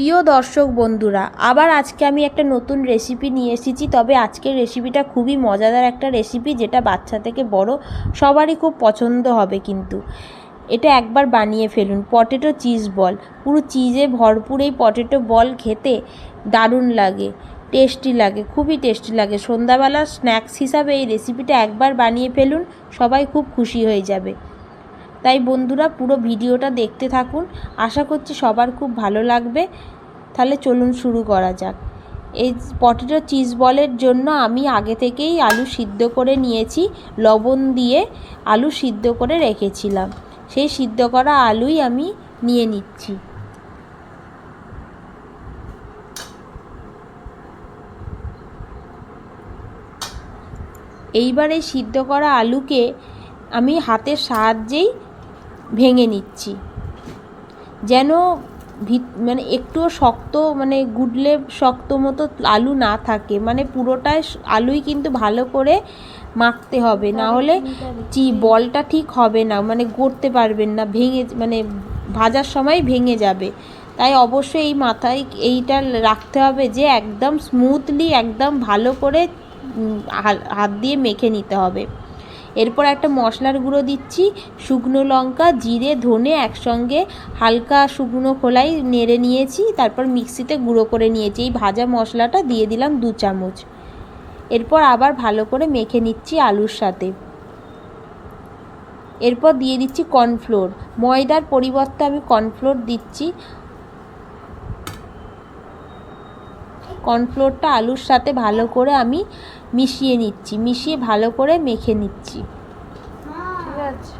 প্রিয় দর্শক বন্ধুরা, আবার আজকে আমি একটা নতুন রেসিপি নিয়ে এসেছি। তবে আজকের রেসিপিটা খুবই মজাদার একটা রেসিপি যেটা বাচ্চা থেকে বড় সবারই খুব পছন্দ হবে কিন্তু। এটা একবার বানিয়ে ফেলুন পটেটো চিজ বল পুরো চিজে ভরপুর এই পটেটো বল খেতে দারুণ লাগে টেস্টি লাগে, খুবই টেস্টি লাগে। সন্ধ্যাবেলা স্ন্যাক্স হিসাবে এই রেসিপিটা একবার বানিয়ে ফেলুন, সবাই খুব খুশি হয়ে যাবে। তাই বন্ধুরা পুরো ভিডিওটা দেখতে থাকুন। আশা করছি সবার খুব ভালো লাগবে। তাহলে চলুন শুরু করা যাক। এই পটেটো চিজ বলের জন্য আমি আগে থেকেই আলু সিদ্ধ করে নিয়েছি। লবণ দিয়ে আলু সিদ্ধ করে রেখেছিলাম। সেই সিদ্ধ করা আলুই আমি নিয়ে নিচ্ছি। এইবার এই সিদ্ধ করা আলুকে আমি হাতের সাহায্যেই ভেঙে নিচ্ছি। যেন ভিত মানে একটুও শক্ত মানে গুডলে শক্ত মতো আলু না থাকে। মানে পুরোটাই আলুই কিন্তু ভালো করে মাখতে হবে। না হলে চি বলটা ঠিক হবে না। মানে গড়তে পারবেন না। ভেঙে মানে ভাজার সময় ভেঙে যাবে। তাই অবশ্যই এই মাথায় এইটা রাখতে হবে যে একদম স্মুথলি একদম ভালো করে হাত দিয়ে মেখে নিতে হবে। এরপর একটা মশলার গুঁড়ো দিচ্ছি, শুকনো লঙ্কা, জিরে, ধনে একসঙ্গে হালকা শুকনো খোলাই নেড়ে নিয়েছি, তারপর মিক্সিতে গুঁড়ো করে নিয়েছি। এই ভাজা মশলাটা দিয়ে দিলাম দু চামচ। এরপর আবার ভালো করে মেখে নিচ্ছি আলুর সাথে। এরপর দিয়ে দিচ্ছি কর্নফ্লোর। ময়দার পরিবর্তে আমি কর্নফ্লোর দিচ্ছি। কর্নফ্লোরটা আলুর সাথে ভালো করে আমি মিশিয়ে নিচ্ছি মিশিয়ে ভালো করে মেখে নিচ্ছি। ঠিক আছে?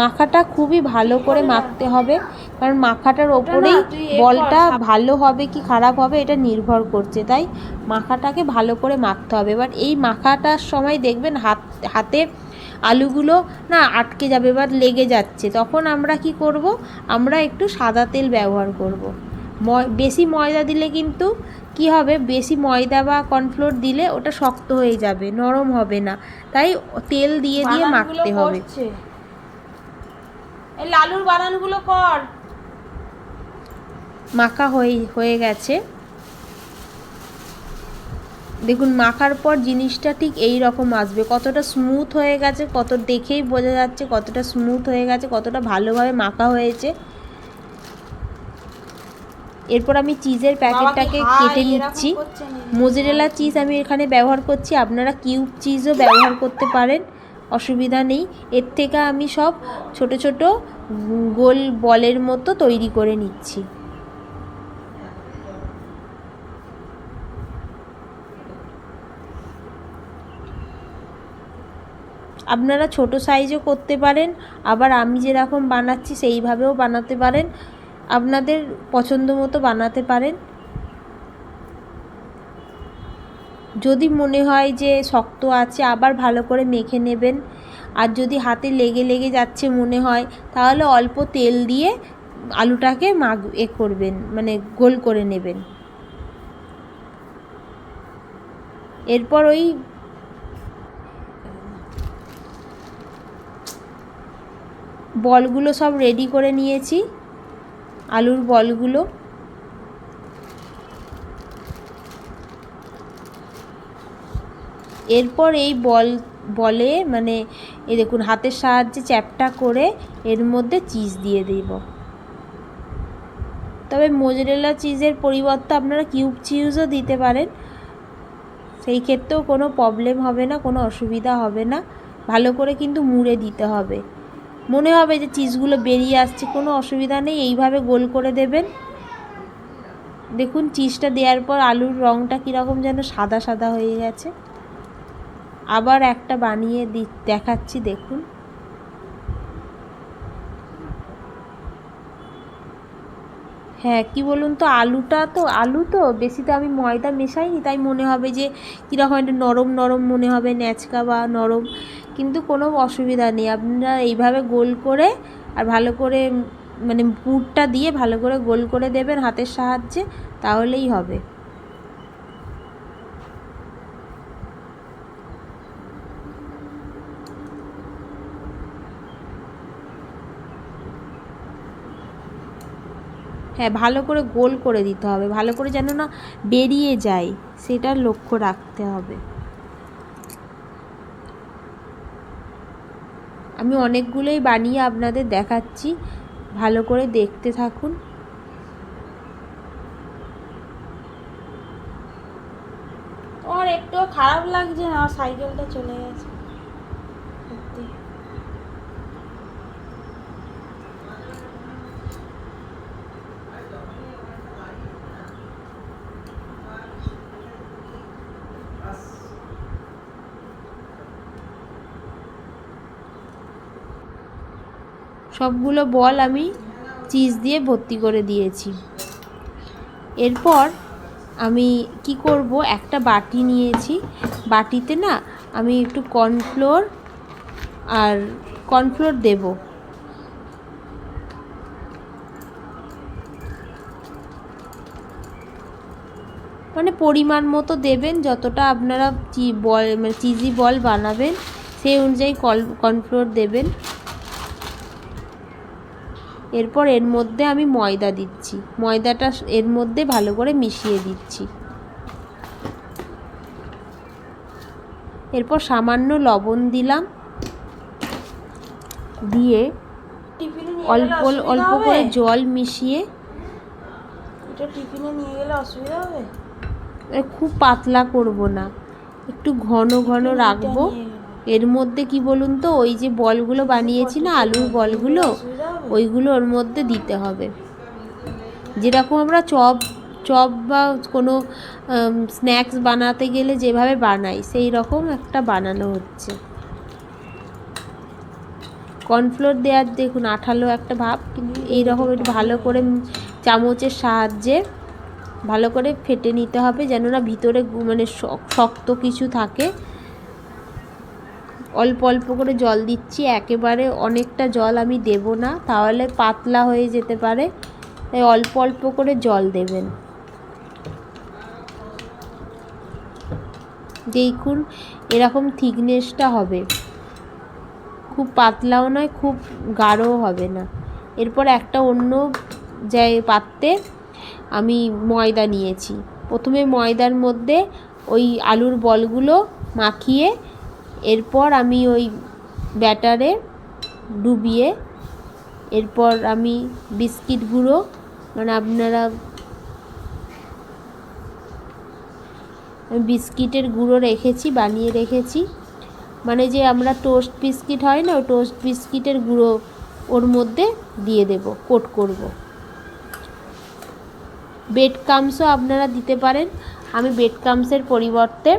মাখাটা খুবই ভালো করে মাখতে হবে কারণ মাখাটার ওপরেই বলটা ভালো হবে কি খারাপ হবে এটা নির্ভর করছে তাই মাখাটাকে ভালো করে মাখতে হবে। এবার এই মাখাটার সময় দেখবেন হাত হাতে আলুগুলো না আটকে যাবে এবার লেগে যাচ্ছে তখন আমরা কি করব? আমরা একটু সাদা তেল ব্যবহার করব। বেশি ময়দা দিলে কিন্তু কি হবে? বেশি ময়দা বা কর্নফ্লোর দিলে ওটা শক্ত হয়ে যাবে নরম হবে না। তাই তেল দিয়ে দিয়ে মাখতে হবে। লালুর বানানগুলো কর। মাখা হয়ে হয়ে গেছে। দেখুন মাখার পর জিনিসটা ঠিক এই রকম আসবে। কতটা স্মুথ হয়ে গেছে কত দেখেই বোঝা যাচ্ছে কতটা স্মুথ হয়ে গেছে কতটা ভালোভাবে মাখা হয়েছে। এরপর আমি চিজের প্যাকেটটাকে কেটে নিচ্ছি। মোজেরেলা চিজ আমি এখানে ব্যবহার করছি। আপনারা কিউব চিজও ব্যবহার করতে পারেন। অসুবিধা নেই। এর থেকে আমি সব ছোট ছোট গোল বলের মতো তৈরি করে নিচ্ছি। আপনারা ছোট সাইজও করতে পারেন। আবার আমি যেরকম বানাচ্ছি সেইভাবেও বানাতে পারেন। আপনাদের পছন্দ মতো বানাতে পারেন। যদি মনে হয় যে শক্ত আছে, আবার ভালো করে মেখে নেবেন। আর যদি হাতে লেগে লেগে যাচ্ছে মনে হয়, তাহলে অল্প তেল দিয়ে আলুটাকে মাগ, এ করবেন মানে গোল করে নেবেন। এরপর ওই বলগুলো সব রেডি করে নিয়েছি। আলুর বলগুলো। এরপর এই বল, বলে মানে এ দেখুন, হাতের সাহায্যে চ্যাপটা করে এর মধ্যে চিজ দিয়ে দেব। তবে মোজরেলা চিজের পরিবর্তে আপনারা কিউব চিজও দিতে পারেন। সেই ক্ষেত্রেও কোনো প্রবলেম হবে না, কোনো অসুবিধা হবে না। ভালো করে কিন্তু মুড়ে দিতে হবে। মনে হবে যে চিজগুলো বেরিয়ে আসছে, কোনো অসুবিধা নেই, এইভাবে গোল করে দেবেন। দেখুন, চিজটা দেওয়ার পর আলুর রঙটা কীরকম যেন সাদা সাদা হয়ে গেছে। আবার একটা বানিয়ে দি, দেখাচ্ছি, দেখুন। হ্যাঁ কি বলুন তো, আলুটা তো, আলু তো, বেশি তো আমি ময়দা মেশাইনি, তাই মনে হবে যে কীরকম একটা নরম নরম মনে হবে ন্যাচকা বা নরম, কিন্তু কোনো অসুবিধা নেই। আপনারা এইভাবে গোল করে আর ভালো করে মানে পুরটা দিয়ে ভালো করে গোল করে দেবেন হাতের সাহায্যে, তাহলেই হবে। হ্যাঁ ভালো করে গোল করে দিতে হবে। ভালো করে যেন না বেরিয়ে যায় সেটার লক্ষ্য রাখতে হবে। আমি অনেকগুলোই বানিয়ে আপনাদের দেখাচ্ছি। ভালো করে দেখতে থাকুন। তোমার একটু খারাপ লাগছে না আমার সাইকেলটা চলে গেছে। সবগুলো বল আমি চিজ দিয়ে ভর্তি করে দিয়েছি। এরপর আমি কি করব? একটা বাটি নিয়েছি। বাটিতে না আমি একটু কর্নফ্লোর আর কর্নফ্লোর দেব। মানে পরিমাণ মতো দেবেন যতটা আপনারা বল মানে চিজি বল বানাবেন, সেই অনুযায়ী কর্নফ্লোর দেবেন। এরপর এর মধ্যে আমি ময়দা দিচ্ছি। ময়দাটা এর মধ্যে ভালো করে মিশিয়ে দিচ্ছি। এরপর সামান্য লবণ দিলাম। দিয়ে অল্প অল্প করে জল মিশিয়ে এটা টিফিনে নিয়ে গেলে অসুবিধা হবে? খুব পাতলা করব না। একটু ঘন ঘন রাখব। এর মধ্যে কি বলুন তো, ওই যে বলগুলো বানিয়েছি না আলুর বলগুলো, ওইগুলো ওর মধ্যে দিতে হবে। যেরকম আমরা চপ চপ বা কোনো স্ন্যাক্স বানাতে গেলে যেভাবে বানাই, সেই রকম একটা বানানো হচ্ছে। কর্নফ্লোর দেওয়ার দেখুন, আঠালো একটা ভাব, কিন্তু এইরকম একটু ভালো করে চামচের সাহায্যে ভালো করে ফেটে নিতে হবে, যেন না ভিতরে মানে শক্ত কিছু থাকে। অল্প অল্প করে জল দিচ্ছি, একেবারে অনেকটা জল আমি দেব না, তাহলে পাতলা হয়ে যেতে পারে, তাই অল্প অল্প করে জল দেবেন। দেখুন, এরকম থিকনেসটা হবে। খুব পাতলাও নয়, খুব গাঢ়ও হবে না। এরপর একটা অন্য জায়, পাত্রে আমি ময়দা নিয়েছি। প্রথমে ময়দার মধ্যে ওই আলুর বলগুলো মাখিয়ে এরপর আমি ওই ব্যাটারে ডুবিয়ে এরপর আমি বিস্কিট গুঁড়ো মানে আপনারা বিস্কিটের গুঁড়ো রেখেছি, বানিয়ে রেখেছি। মানে যে আমরা টোস্ট বিস্কিট হয় না টোস্ট বিস্কিটের গুঁড়ো ওর মধ্যে দিয়ে দেব, কোট করব। বেড কামসও আপনারা দিতে পারেন। আমি বেড কামসের পরিবর্তে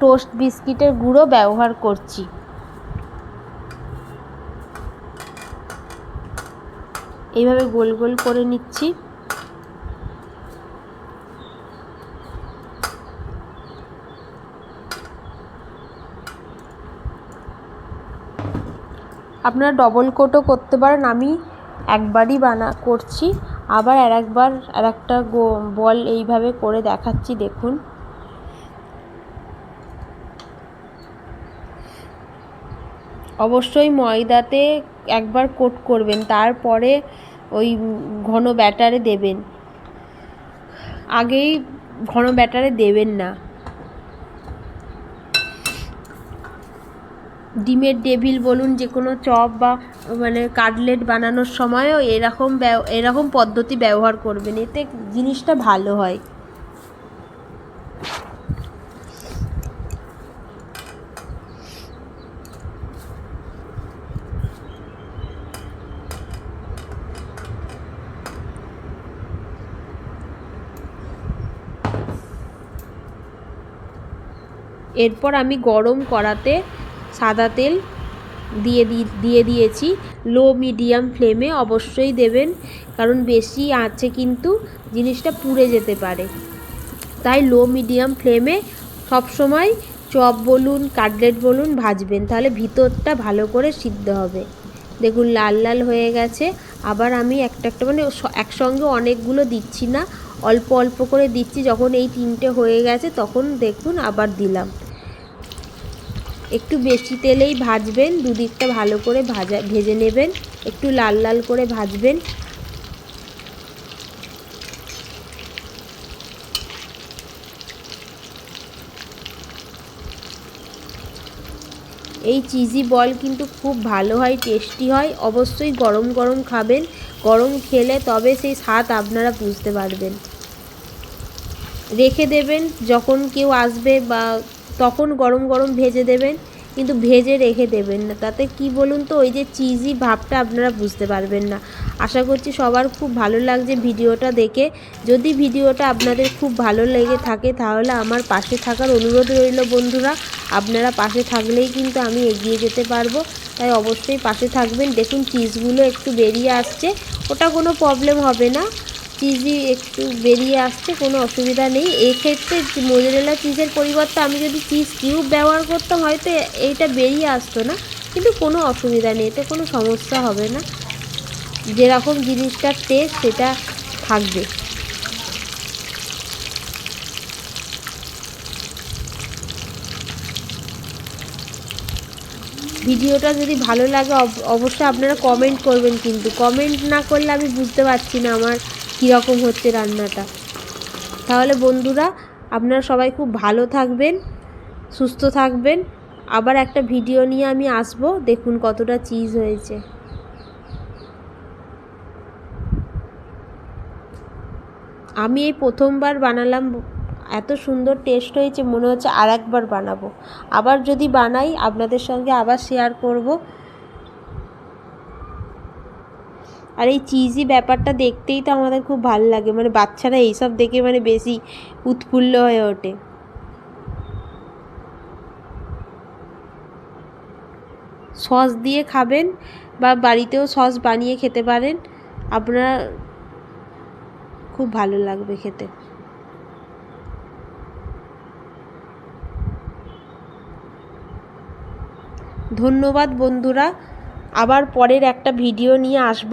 টোস্ট বিস্কিটের গুঁড়ো ব্যবহার করছি। এইভাবে গোল গোল করে নিচ্ছি। আপনারা ডবল কোটও করতে পারেন, আমি একবারই বানা, করছি। আবার আর একবার, আর একটা বল এইভাবে করে দেখাচ্ছি, দেখুন। অবশ্যই ময়দাতে একবার কোট করবেন, তারপরে ওই ঘন ব্যাটারে দেবেন। আগেই ঘন ব্যাটারে দেবেন না। ডিমের ডেভিল বলুন, যে কোনো চপ বা মানে কাটলেট বানানোর সময়ও এরকম এরকম পদ্ধতি ব্যবহার করবেন, এতে জিনিসটা ভালো হয়। এরপর আমি গরম করাতে সাদা তেল দিয়ে দিয়ে দিয়েছি। লো মিডিয়াম ফ্লেমে অবশ্যই দেবেন, কারণ বেশি আছে কিন্তু জিনিসটা পুড়ে যেতে পারে। তাই লো মিডিয়াম ফ্লেমে সবসময় চপ বলুন, কাটলেট বলুন ভাজবেন, তাহলে ভিতরটা ভালো করে সিদ্ধ হবে। দেখুন, লাল লাল হয়ে গেছে। আবার আমি একটা একটা মানে একসঙ্গে অনেকগুলো দিচ্ছি না। অল্প অল্প করে দিচ্ছি, যখন এই তিনটে হয়ে গেছে, তখন দেখুন আবার দিলাম। একটু বেশি তেলেই ভাজবেন, দুদিকটা ভালো করে ভাজা, ভেজে নেবেন, একটু লাল লাল করে ভাজবেন। এই চিজি বল কিন্তু খুব ভালো হয়, টেস্টি হয়, অবশ্যই গরম গরম খাবেন। গরম খেলে তবে সেই স্বাদ আপনারা বুঝতে পারবেন। রেখে দেবেন, যখন কেউ আসবে বা তখন গরম গরম ভেজে দেবেন, কিন্তু ভেজে রেখে দেবেন না। তাতে কি বলুন তো, ওই যে চিজি ভাবটা আপনারা বুঝতে পারবেন না। আশা করছি সবার খুব ভালো লাগছে ভিডিওটা দেখে। যদি ভিডিওটা আপনাদের খুব ভালো লেগে থাকে, তাহলে আমার পাশে থাকার অনুরোধ রইল বন্ধুরা। আপনারা পাশে থাকলেই কিন্তু আমি এগিয়ে যেতে পারব। তাই অবশ্যই পাশে থাকবেন। দেখুন চিজগুলো একটু বেরিয়ে আসছে। ওটা কোনো প্রবলেম হবে না। চিজি একটু বেরিয়ে আসছে, কোনো অসুবিধা নেই। এক্ষেত্রে মোজারেলা চিজের পরিবর্তে আমি যদি চিজ কিউব ব্যবহার করতাম, হয়তো এইটা বেরিয়ে আসতো না। কিন্তু কোনো অসুবিধা নেই, এতে কোনো সমস্যা হবে না। যেরকম জিনিসটার টেস্ট সেটা থাকবে। ভিডিওটা যদি ভালো লাগে, অব- অবশ্যই আপনারা কমেন্ট করবেন কিন্তু। কমেন্ট না করলে আমি বুঝতে পারছি না আমার কীরকম হচ্ছে রান্নাটা। তাহলে বন্ধুরা, আপনারা সবাই খুব ভালো থাকবেন, সুস্থ থাকবেন। আবার একটা ভিডিও নিয়ে আমি আসব, দেখুন কতটা চিজ হয়েছে। আমি এই প্রথমবার বানালাম, এত সুন্দর টেস্ট হয়েছে, মনে হচ্ছে আর একবার বানাবো। আবার যদি বানাই, আপনাদের সঙ্গে আবার শেয়ার করব। আর এই চিজি ব্যাপারটা দেখতেই তো আমাদের খুব ভালো লাগে। মানে বাচ্চারা এইসব দেখে মানে বেশি উৎফুল্ল হয়ে ওঠে। সস দিয়ে খাবেন বা বাড়িতেও সস বানিয়ে খেতে পারেন। আপনার খুব ভালো লাগবে খেতে। ধন্যবাদ বন্ধুরা। আবার পরের একটা ভিডিও নিয়ে আসব।